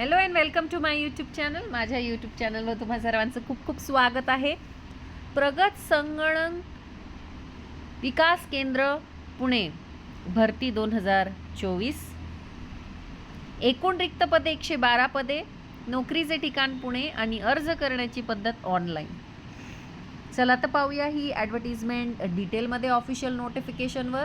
Hello and welcome to my YouTube channel माझ्या YouTube चॅनलवर तुम्हा सर्वांचं खूप खूप स्वागत आहे. प्रगत संगणक विकास केंद्र पुणे भरती दोन हजार चोवीस. एकूण रिक्त पदे एकशे बारा पदे नोकरीचे ठिकाण पुणे आणि अर्ज करण्याची पद्धत ऑनलाईन चला तर पाहूया ही ॲडव्हर्टिजमेंट डिटेलमध्ये ऑफिशियल नोटिफिकेशनवर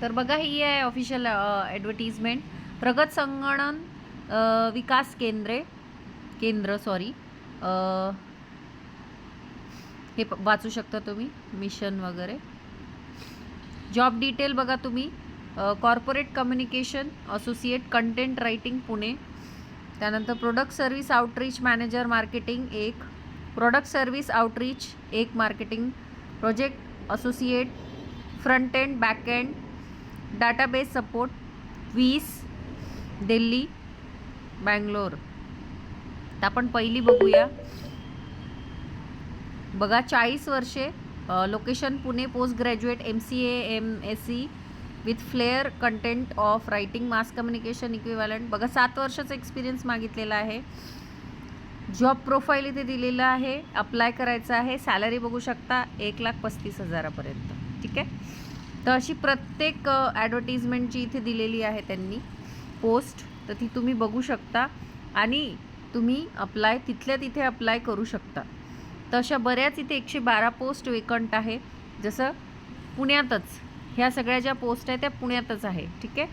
तर बघा ही आहे ऑफिशियल ॲडव्हर्टिजमेंट प्रगत संगणन विकास केंद्रे. केंद्र सॉरी हे प- वाचू शकता तुम्ही मिशन वगैरे. जॉब डिटेल बघा तुम्ही. Corporate communication associate content writing Pune. त्यानंतर product service outreach manager marketing एक. प्रोडक्ट सर्व्हिस आउटरीच एक marketing project associate front end back end database support वीस दिल्ली बँगलोर तर आपण पहिली बघूया. बघा चाळीस वर्षे location Pune post graduate M C A M S C with flair content of writing mass communication equivalent बघा सात वर्षाचा एक्सपिरियन्स मागितलेला आहे. जॉब प्रोफाईल इथे दिलेलं आहे. अप्लाय करायचं आहे. सॅलरी बघू शकता एक लाख पस्तीस हजारापर्यंत. ठीक आहे? तर अशी प्रत्येक ॲडव्हर्टिजमेंटची इथे दिलेली आहे त्यांनी पोस्ट तर ती तुम्ही बघू शकता आणि तुम्ही अप्लाय तिथल्या तिथे अप्लाय करू शकता. तर अशा बऱ्याच इथे एकशे बारा पोस्ट वेकंट आहे. जसं पुण्यातच ह्या सगळ्या ज्या पोस्ट आहेत त्या पुण्यातच आहे. ठीक आहे?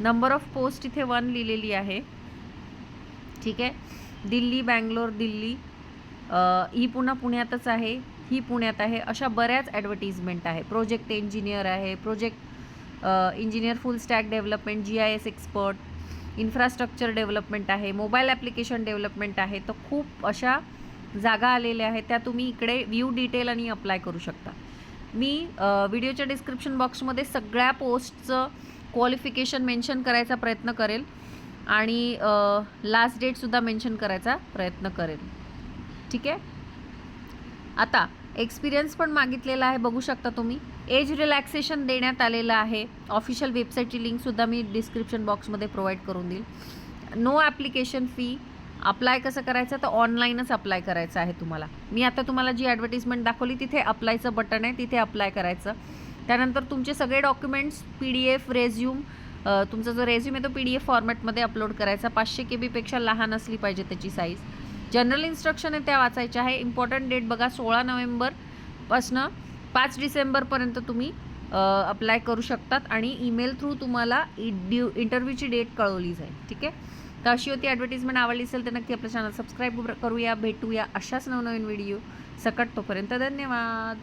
नंबर ऑफ पोस्ट इथे वन लिहिलेली आहे. ठीक आहे? दिल्ली बँगलोर दिल्ली ही पुन्हा पुण्यातच आहे. ही पुण्यात आहे. अशा बऱ्याच ॲडव्हर्टिजमेंट आहे. प्रोजेक्ट इंजिनियर आहे project engineer full stack development G I S expert infrastructure development आहे मोबाईल ॲप्लिकेशन डेव्हलपमेंट आहे. तर खूप अशा जागा आलेल्या आहेत. त्या तुम्ही इकडे व्ह्यू डिटेल आणि अप्लाय करू शकता. मी व्हिडिओच्या डिस्क्रिप्शन बॉक्समध्ये सगळ्या पोस्टचं क्वालिफिकेशन मेन्शन करायचा प्रयत्न करेल आणि लास्ट डेटसुद्धा मेन्शन करायचा प्रयत्न करेल. ठीक आहे? आता एक्सपिरियन्स पण मागितलेला आहे बघू शकता तुम्ही. एज रिलॅक्सेशन देण्यात आलेलं आहे. ऑफिशियल वेबसाईटची लिंकसुद्धा मी डिस्क्रिप्शन बॉक्समध्ये प्रोव्हाइड करून देईल. नो ॲप्लिकेशन फी अप्लाय कसं करायचं? तर ऑनलाईनच अप्लाय करायचं आहे तुम्हाला. मी आता तुम्हाला जी ॲडव्हर्टिजमेंट दाखवली तिथे अप्लायचं बटन आहे तिथे अप्लाय करायचं. त्यानंतर तुमचे सगळे documents P D F resume तुमचा जो रेझ्यूम आहे तो पी डी एफ फॉर्मॅटमध्ये अपलोड करायचा. पाचशे के बीपेक्षा लहान असली पाहिजे त्याची साईज जनरल इन्स्ट्रक्शन आहे त्या वाचायच्या आहे. इम्पॉर्टंट डेट बघा सोळा नोव्हेंबरपासनं पाच डिसेंबरपर्यंत तुम्ही अप्लाय करू शकतात आणि ईमेल थ्रू तुम्हाला ड्यू इंटरव्ह्यूची डेट कळवली जाईल. ठीक आहे? तर अशी होती ॲडव्हर्टिजमेंट आवडली असेल तर नक्की आपल्या चॅनल सबस्क्राईब करूया भेटूया अशाच नवनवीन व्हिडिओ सकट तोपर्यंत धन्यवाद.